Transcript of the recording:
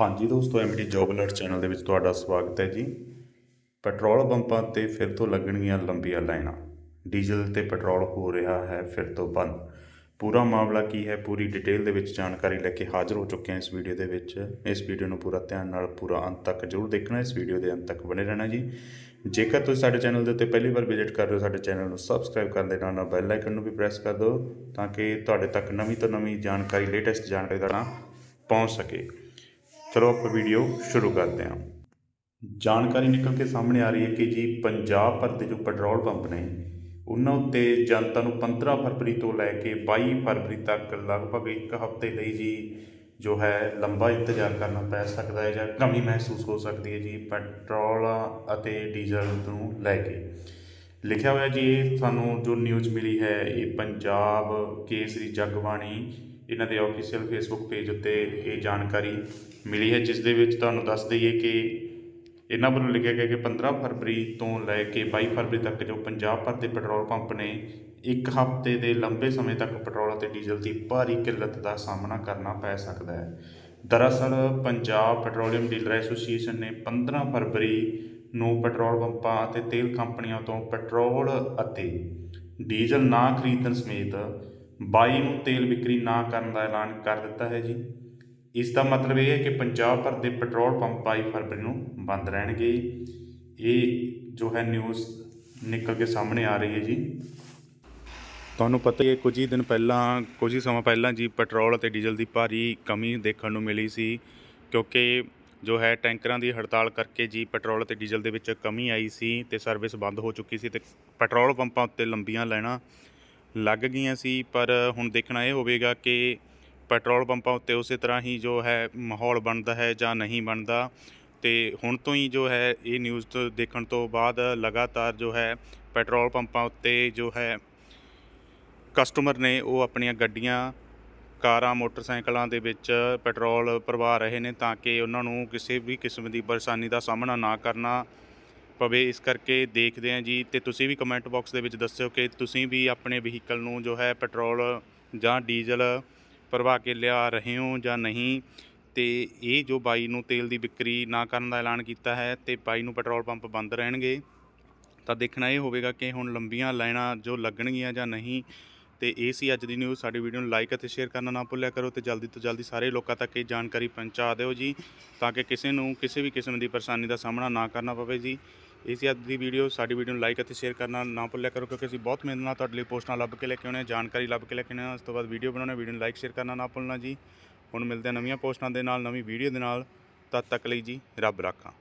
ਹਾਂਜੀ ਦੋਸਤੋ MD job alert channel ਦੇ ਵਿੱਚ ਤੁਹਾਡਾ ਸਵਾਗਤ ਹੈ ਜੀ। ਪੈਟਰੋਲ ਪੰਪਾਂ ਤੇ ਫਿਰ ਤੋਂ ਲੱਗਣਗੀਆਂ ਲੰਬੀਆਂ ਲਾਈਨਾਂ। ਡੀਜ਼ਲ ਤੇ ਪੈਟਰੋਲ ਹੋ ਰਿਹਾ ਹੈ, ਫਿਰ ਤੋਂ ਬੰਦ। ਪੂਰਾ ਮਾਮਲਾ ਕੀ ਹੈ, ਪੂਰੀ ਡਿਟੇਲ ਦੇ ਵਿੱਚ ਜਾਣਕਾਰੀ ਲੈ ਕੇ ਹਾਜ਼ਰ ਹੋ ਚੁੱਕੇ ਹਾਂ ਇਸ ਵੀਡੀਓ ਦੇ ਵਿੱਚ। ਇਸ ਵੀਡੀਓ ਨੂੰ ਪੂਰਾ ਧਿਆਨ ਨਾਲ, ਪੂਰਾ ਅੰਤ ਤੱਕ ਜ਼ਰੂਰ ਦੇਖਣਾ, ਇਸ ਵੀਡੀਓ ਦੇ ਅੰਤ ਤੱਕ ਬਣੇ ਰਹਿਣਾ ਜੀ। ਜੇਕਰ ਤੁਸੀਂ ਸਾਡੇ ਚੈਨਲ ਦੇ ਉੱਤੇ ਪਹਿਲੀ ਵਾਰ ਵਿਜ਼ਿਟ ਕਰ ਰਹੇ ਹੋ, ਸਾਡੇ ਚੈਨਲ ਨੂੰ ਸਬਸਕ੍ਰਾਈਬ ਕਰਨ ਦੇ ਨਾਲ ਨਾਲ ਬੈਲ ਆਈਕਨ ਨੂੰ ਵੀ ਪ੍ਰੈਸ ਕਰ ਦਿਓ, ਤਾਂ ਕਿ ਤੁਹਾਡੇ ਤੱਕ ਨਵੀਂ ਤੋਂ ਨਵੀਂ ਜਾਣਕਾਰੀ, ਲੇਟੈਸਟ ਜਾਣਕਾਰੀ ਦਾ ਪਹੁੰਚ ਸਕੇ। ਚਲੋ ਆਪਾਂ ਵੀਡੀਓ ਸ਼ੁਰੂ ਕਰਦੇ ਹਾਂ। ਜਾਣਕਾਰੀ ਨਿਕਲ ਕੇ ਸਾਹਮਣੇ ਆ ਰਹੀ ਹੈ ਕਿ ਜੀ ਪੰਜਾਬ ਭਰ ਦੇ ਜੋ ਪੈਟਰੋਲ ਪੰਪ ਨੇ, ਉਹਨਾਂ ਉੱਤੇ ਜਨਤਾ ਨੂੰ 15 ਫਰਵਰੀ ਤੋਂ ਲੈ ਕੇ 22 ਫਰਵਰੀ ਤੱਕ ਲਗਭਗ ਇੱਕ ਹਫ਼ਤੇ ਲਈ ਜੀ ਜੋ ਹੈ ਲੰਬਾ ਇੰਤਜ਼ਾਰ ਕਰਨਾ ਪੈ ਸਕਦਾ ਹੈ ਜਾਂ ਕਮੀ ਮਹਿਸੂਸ ਹੋ ਸਕਦੀ ਹੈ ਜੀ ਪੈਟਰੋਲ ਅਤੇ ਡੀਜ਼ਲ ਨੂੰ ਲੈ ਕੇ। ਲਿਖਿਆ ਹੋਇਆ ਜੀ, ਇਹ ਸਾਨੂੰ ਜੋ ਨਿਊਜ਼ ਮਿਲੀ ਹੈ, ਇਹ ਪੰਜਾਬ ਕੇਸਰੀ ਜਗਬਾਣੀ ਇਹਨਾਂ ਦੇ ਆਫੀਸ਼ੀਅਲ ਫੇਸਬੁੱਕ ਪੇਜ ਉੱਤੇ ਇਹ ਜਾਣਕਾਰੀ ਮਿਲੀ ਹੈ, ਜਿਸ ਦੇ ਵਿੱਚ ਤੁਹਾਨੂੰ ਦੱਸ ਦਈਏ ਕਿ ਇਹਨਾਂ ਵੱਲੋਂ ਲਿਖਿਆ ਗਿਆ ਕਿ 15 ਫਰਵਰੀ ਤੋਂ ਲੈ ਕੇ 22 ਫਰਵਰੀ ਤੱਕ ਜੋ ਪੰਜਾਬ ਭਰ ਦੇ ਪੈਟਰੋਲ ਪੰਪ ਨੇ ਇੱਕ ਹਫ਼ਤੇ ਦੇ ਲੰਬੇ ਸਮੇਂ ਤੱਕ ਪੈਟਰੋਲ ਅਤੇ ਡੀਜ਼ਲ ਦੀ ਭਾਰੀ ਕਿੱਲਤ ਦਾ ਸਾਹਮਣਾ ਕਰਨਾ ਪੈ ਸਕਦਾ ਹੈ। ਦਰਅਸਲ ਪੰਜਾਬ ਪੈਟਰੋਲੀਅਮ ਡੀਲਰ ਐਸੋਸੀਏਸ਼ਨ ਨੇ 15 ਫਰਵਰੀ ਨੂੰ ਪੈਟਰੋਲ ਪੰਪਾਂ ਅਤੇ ਤੇਲ ਕੰਪਨੀਆਂ ਤੋਂ ਪੈਟਰੋਲ ਅਤੇ ਡੀਜ਼ਲ ਨਾ ਖਰੀਦਣ ਸਮੇਤ 22 ਨੂੰ ਤੇਲ ਵਿਕਰੀ ਨਾ ਕਰਨ ਦਾ ਐਲਾਨ ਕਰ ਦਿੱਤਾ ਹੈ ਜੀ। ਇਸ ਦਾ ਮਤਲਬ ਇਹ ਹੈ ਕਿ ਪੰਜਾਬ ਭਰ ਦੇ ਪੈਟਰੋਲ ਪੰਪ 22 ਫਰਵਰੀ ਨੂੰ ਬੰਦ ਰਹਿਣਗੇ ਇਹ ਜੋ ਹੈ ਨਿਊਜ਼ ਨਿਕਲ ਕੇ ਸਾਹਮਣੇ ਆ ਰਹੀ ਹੈ ਜੀ। ਤੁਹਾਨੂੰ ਪਤਾ ਹੀ ਹੈ ਕੁਝ ਹੀ ਦਿਨ ਪਹਿਲਾਂ, ਕੁਝ ਹੀ ਸਮਾਂ ਪਹਿਲਾਂ ਜੀ ਪੈਟਰੋਲ ਅਤੇ ਡੀਜ਼ਲ ਦੀ ਭਾਰੀ ਕਮੀ ਦੇਖਣ ਨੂੰ ਮਿਲੀ ਸੀ, ਕਿਉਂਕਿ ਜੋ ਹੈ ਟੈਂਕਰਾਂ ਦੀ ਹੜਤਾਲ ਕਰਕੇ ਜੀ ਪੈਟਰੋਲ ਅਤੇ ਡੀਜ਼ਲ ਦੇ ਵਿੱਚ ਕਮੀ ਆਈ ਸੀ ਤੇ ਸਰਵਿਸ ਬੰਦ ਹੋ ਚੁੱਕੀ ਸੀ ਤੇ ਪੈਟਰੋਲ ਪੰਪਾਂ ਉੱਤੇ ਲੰਬੀਆਂ ਲਾਈਨਾਂ ਲੱਗ ਗਈਆਂ ਸੀ, ਪਰ ਹੁਣ ਦੇਖਣਾ ਇਹ ਹੋਵੇਗਾ ਕਿ ਪੈਟਰੋਲ ਪੰਪਾਂ ਉੱਤੇ ਉਸੇ ਤਰ੍ਹਾਂ ਹੀ ਜੋ ਹੈ ਮਾਹੌਲ ਬਣਦਾ ਹੈ ਜਾਂ ਨਹੀਂ ਬਣਦਾ। ਤੇ ਹੁਣ ਤੋਂ ਹੀ ਜੋ ਹੈ ਇਹ ਨਿਊਜ਼ ਤੋਂ ਦੇਖਣ ਤੋਂ ਬਾਅਦ ਲਗਾਤਾਰ ਜੋ ਹੈ ਪੈਟਰੋਲ ਪੰਪਾਂ ਉੱਤੇ ਜੋ ਹੈ ਕਸਟਮਰ ਨੇ ਉਹ ਆਪਣੀਆਂ ਗੱਡੀਆਂ, ਕਾਰਾਂ, ਮੋਟਰਸਾਈਕਲਾਂ ਦੇ ਵਿੱਚ ਪੈਟਰੋਲ ਭਰਵਾ ਰਹੇ ਨੇ ਤਾਂ ਕਿ ਉਹਨਾਂ ਨੂੰ ਕਿਸੇ ਵੀ ਕਿਸਮ ਦੀ ਪਰੇਸ਼ਾਨੀ ਦਾ ਸਾਹਮਣਾ ਨਾ ਕਰਨਾ ਪਵੇ, ਇਸ ਕਰਕੇ ਦੇਖਦੇ ਹਾਂ ਜੀ। ਤੇ ਤੁਸੀਂ ਵੀ ਕਮੈਂਟ ਬਾਕਸ ਦੇ ਵਿੱਚ ਦੱਸਿਓ ਕਿ ਤੁਸੀਂ ਵੀ ਆਪਣੇ ਵਹੀਕਲ ਨੂੰ ਜੋ ਹੈ ਪੈਟਰੋਲ ਜਾਂ ਡੀਜ਼ਲ ਭਰਵਾ ਕੇ ਲਿਆ ਰਹੇ ਹੋ ਜਾਂ ਨਹੀਂ। ਤੇ ਇਹ ਜੋ ਬਾਈ ਨੂੰ ਤੇਲ ਦੀ ਵਿਕਰੀ ਨਾ ਕਰਨ ਦਾ ਐਲਾਨ ਕੀਤਾ ਹੈ ਤੇ ਬਾਈ ਨੂੰ ਪੈਟਰੋਲ ਪੰਪ ਬੰਦ ਰਹਿਣਗੇ, ਤਾਂ ਦੇਖਣਾ ਇਹ ਹੋਵੇਗਾ ਕਿ ਹੁਣ ਲੰਬੀਆਂ ਲਾਈਨਾਂ ਜੋ ਲੱਗਣਗੀਆਂ ਜਾਂ ਨਹੀਂ। ਤੇ ਇਹ ਸੀ ਅੱਜ ਦੀ ਨਿਊਜ਼ ਸਾਡੀ ਵੀਡੀਓ ਨੂੰ ਲਾਈਕ ਅਤੇ ਸ਼ੇਅਰ ਕਰਨਾ ਨਾ ਭੁੱਲਿਆ ਕਰੋ ਤੇ ਜਲਦੀ ਤੋਂ ਜਲਦੀ ਸਾਰੇ ਲੋਕਾਂ ਤੱਕ ਇਹ ਜਾਣਕਾਰੀ ਪਹੁੰਚਾ ਦਿਓ ਜੀ, ਤਾਂ ਕਿ ਕਿਸੇ ਨੂੰ ਕਿਸੇ ਵੀ ਕਿਸਮ ਦੀ ਪਰੇਸ਼ਾਨੀ ਦਾ ਸਾਹਮਣਾ ਨਾ ਕਰਨਾ ਪਵੇ ਜੀ। ਇਹ ਸੀ ਅੱਜ ਦੀ ਵੀਡੀਓ, ਸਾਡੀ ਵੀਡੀਓ ਨੂੰ ਲਾਈਕ ਅਤੇ ਸ਼ੇਅਰ ਕਰਨਾ ਨਾ ਭੁੱਲਿਆ ਕਰੋ ਕਿਉਂਕਿ ਅਸੀਂ ਬਹੁਤ ਮਿਹਨਤ ਨਾਲ ਤੁਹਾਡੇ ਲਈ ਪੋਸਟਾਂ ਲੱਭ ਕੇ ਲੈ ਕੇ ਆਉਣੇ ਹਾਂ, ਜਾਣਕਾਰੀ ਲੱਭ ਕੇ ਲੈ ਕੇ ਆਉਣੇ ਹਾਂ। ਉਸ ਤੋਂ ਬਾਅਦ ਵੀਡੀਓ ਬਣਾਉਣਾ, ਵੀਡੀਓ ਨੂੰ ਲਾਈਕ ਸ਼ੇਅਰ ਕਰਨਾ ਨਾ ਭੁੱਲਣਾ ਜੀ। ਹੁਣ ਮਿਲਦੇ ਹਾਂ ਨਵੀਆਂ ਪੋਸਟਾਂ ਦੇ ਨਾਲ, ਨਵੀਂ ਵੀਡੀਓ ਦੇ ਨਾਲ। ਤਦ ਤੱਕ ਲਈ ਜੀ, ਰੱਬ ਰਾਖਾ।